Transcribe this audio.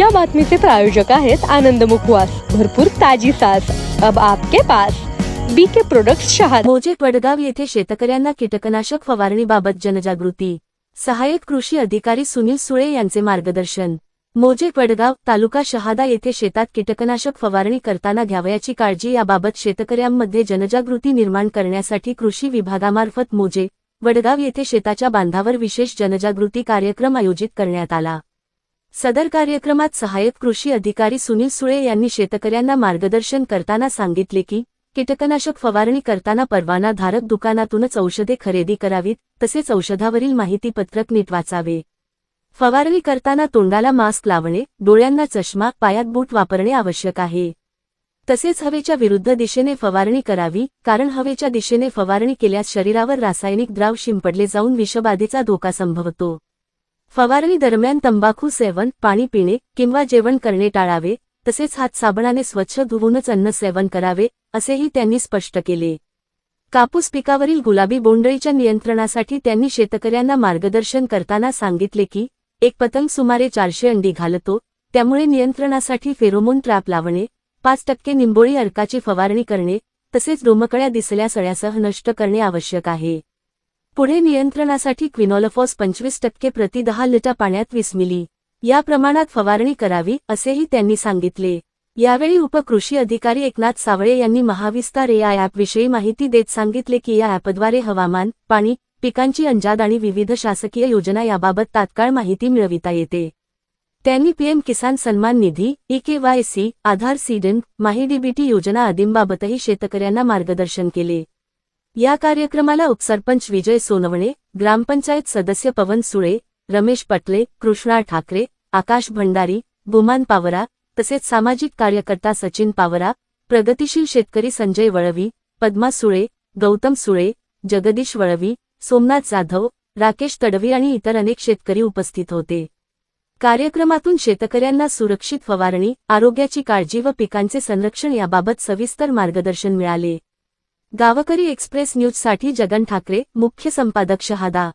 या बातमीचे प्रायोजक आहेत आनंद मुखवास. भरपूर ताजी सास. अब आपके पास. BK product Shahada. मोजे वडगाव येथे शेतकऱ्यांना कीटकनाशक फवारणीबाबत जनजागृती. सहाय्यक कृषी अधिकारी सुनील सुळे यांचे मार्गदर्शन. मोजे वडगाव तालुका शहादा येथे शेतात कीटकनाशक फवारणी करताना घ्यावयाची काळजी याबाबत शेतकऱ्यांमध्ये जनजागृती निर्माण करण्यासाठी कृषी विभागामार्फत मोजे वडगाव येथे शेताच्या बांधावर विशेष जनजागृती कार्यक्रम आयोजित करण्यात आला. सदर कार्यक्रमात सहाय्यक कृषी अधिकारी सुनील सुळे यांनी शेतकऱ्यांना मार्गदर्शन करताना सांगितले की कीटकनाशक फवारणी करताना परवाना धारक दुकानातूनच औषधे खरेदी करावीत तसेच औषधावरील माहितीपत्रक नीट वाचावे. फवारणी करताना तोंडाला मास्क लावणे डोळ्यांना चष्मा पायात बूट वापरणे आवश्यक आहे. तसेच हवेच्या विरुद्ध दिशेने फवारणी करावी कारण हवेच्या दिशेने फवारणी केल्यास शरीरावर रासायनिक द्राव शिंपडले जाऊन विषबाधेचा धोका संभवतो. फवारणी दरम्यान तंबाखू सेवन पाणी पिणे किंवा जेवण करणे टाळावे तसेच हात साबणाने स्वच्छ धुवूनच अन्न सेवन करावे असेही त्यांनी स्पष्ट केले. कापूस पिकावरील गुलाबी बोंडळीच्या नियंत्रणासाठी त्यांनी शेतकऱ्यांना मार्गदर्शन करताना सांगितले की एक पतंग सुमारे चारशे अंडी घालतो त्यामुळे नियंत्रणासाठी फेरोमोन ट्रॅप लावणे पाच टक्के निंबोळी अर्काची फवारणी करणे तसेच रोमकळ्या दिसल्या सळ्यासह नष्ट करणे आवश्यक आहे. पुढे नियंत्रणासाठी क्विनोलफॉस पंचवीस टक्के प्रति दहा लिटर पाण्यात वीस मिली. या प्रमाणात फवारणी करावी असेही त्यांनी सांगितले. यावेळी उपकृषी अधिकारी एकनाथ सावळे यांनी महाविस्तार या ॲपविषयी माहिती देत सांगितले की या ॲपद्वारे हवामान पाणी पिकांची अंजाद आणि विविध शासकीय योजना याबाबत तात्काळ माहिती मिळविता येते. त्यांनी PM Kisan Samman Nidhi eKYC Aadhaar sedan माहिडीबीटी योजना आदींबाबतही शेतकऱ्यांना मार्गदर्शन केले. या कार्यक्रमाला उपसरपंच विजय सोनवणे ग्रामपंचायत सदस्य पवन सुळे रमेश पटले कृष्णा ठाकरे आकाश भंडारी भुमान पावरा तसेच सामाजिक कार्यकर्ता सचिन पावरा प्रगतिशील शेतकरी संजय वळवी पद्मा सुळे गौतम सुळे जगदीश वळवी सोमनाथ जाधव राकेश तडवी आणि इतर अनेक शेतकरी उपस्थित होते. कार्यक्रमातून शेतकऱ्यांना सुरक्षित फवारणी आरोग्याची काळजी व पिकांचे संरक्षण याबाबत सविस्तर मार्गदर्शन मिळाले. गावकरी एक्सप्रेस न्यूजसाठी जगन ठाकरे मुख्य संपादक शहादा